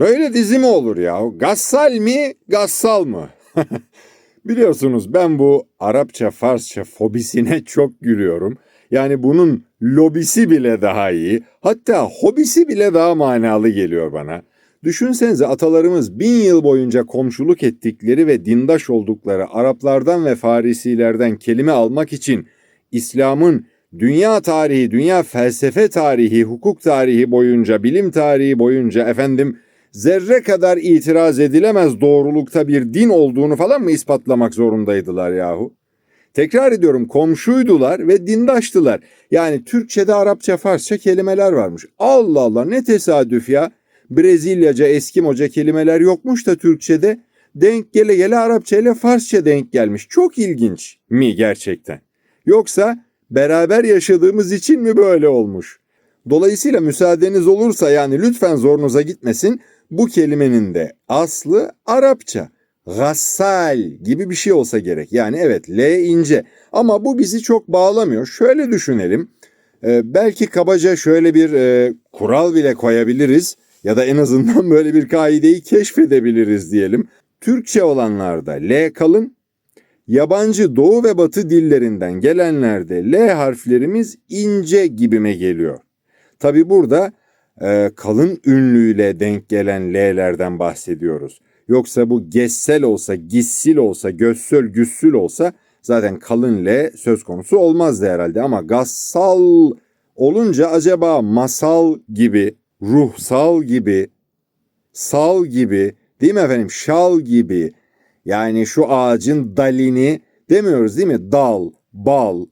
Böyle dizi mi olur ya? Gassal mi, gassal mı? Biliyorsunuz ben bu Arapça, Farsça fobisine çok gülüyorum. Yani bunun lobisi bile daha iyi. Hatta hobisi bile daha manalı geliyor bana. Düşünsenize atalarımız bin yıl boyunca komşuluk ettikleri ve dindaş oldukları Araplardan ve Farisilerden kelime almak için İslam'ın dünya tarihi, dünya felsefe tarihi, hukuk tarihi boyunca, bilim tarihi boyunca efendim zerre kadar itiraz edilemez doğrulukta bir din olduğunu falan mı ispatlamak zorundaydılar yahu? Tekrar ediyorum komşuydular ve dindaştılar. Yani Türkçe'de Arapça, Farsça kelimeler varmış. Allah Allah ne tesadüf ya. Brezilyaca, Eskimoca kelimeler yokmuş da Türkçe'de. Denk gele gele Arapça ile Farsça denk gelmiş. Çok ilginç mi gerçekten? Yoksa beraber yaşadığımız için mi böyle olmuş? Dolayısıyla müsaadeniz olursa yani lütfen zorunuza gitmesin. Bu kelimenin de aslı Arapça. Gassal gibi bir şey olsa gerek. Yani evet L ince ama bu bizi çok bağlamıyor. Şöyle düşünelim. Ee, belki kabaca şöyle bir e, kural bile koyabiliriz ya da en azından böyle bir kaideyi keşfedebiliriz diyelim. Türkçe olanlarda L kalın, yabancı doğu ve batı dillerinden gelenlerde L harflerimiz ince gibime geliyor. Tabi burada e, kalın ünlüyle denk gelen L'lerden bahsediyoruz. Yoksa bu gessel olsa, gissil olsa, gössöl, güssül olsa zaten kalın L söz konusu olmazdı herhalde. Ama gassal olunca acaba masal gibi, ruhsal gibi, sal gibi, değil mi efendim şal gibi yani şu ağacın dalini demiyoruz değil mi? Dal, bal,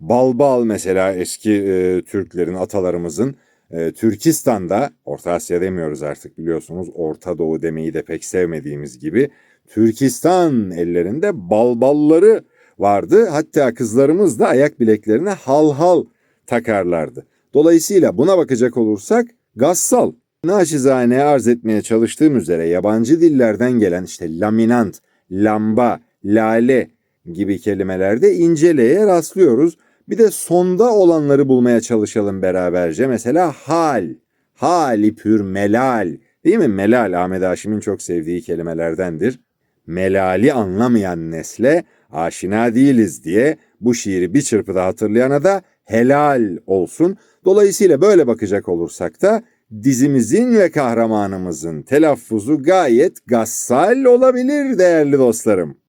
balbal mesela eski e, Türklerin, atalarımızın e, Türkistan'da, Orta Asya demiyoruz artık biliyorsunuz, Orta Doğu demeyi de pek sevmediğimiz gibi Türkistan ellerinde balbalları vardı. Hatta kızlarımız da ayak bileklerine hal hal takarlardı. Dolayısıyla buna bakacak olursak gassal. Naçizane arz etmeye çalıştığım üzere yabancı dillerden gelen işte laminant, lamba, lale gibi kelimelerde inceleye rastlıyoruz. Bir de sonda olanları bulmaya çalışalım beraberce. Mesela hal, hali pür melal. Değil mi? Melal Ahmet Haşim'in çok sevdiği kelimelerdendir. Melali anlamayan nesle aşina değiliz diye bu şiiri bir çırpıda hatırlayana da helal olsun. Dolayısıyla böyle bakacak olursak da dizimizin ve kahramanımızın telaffuzu gayet gassal olabilir değerli dostlarım.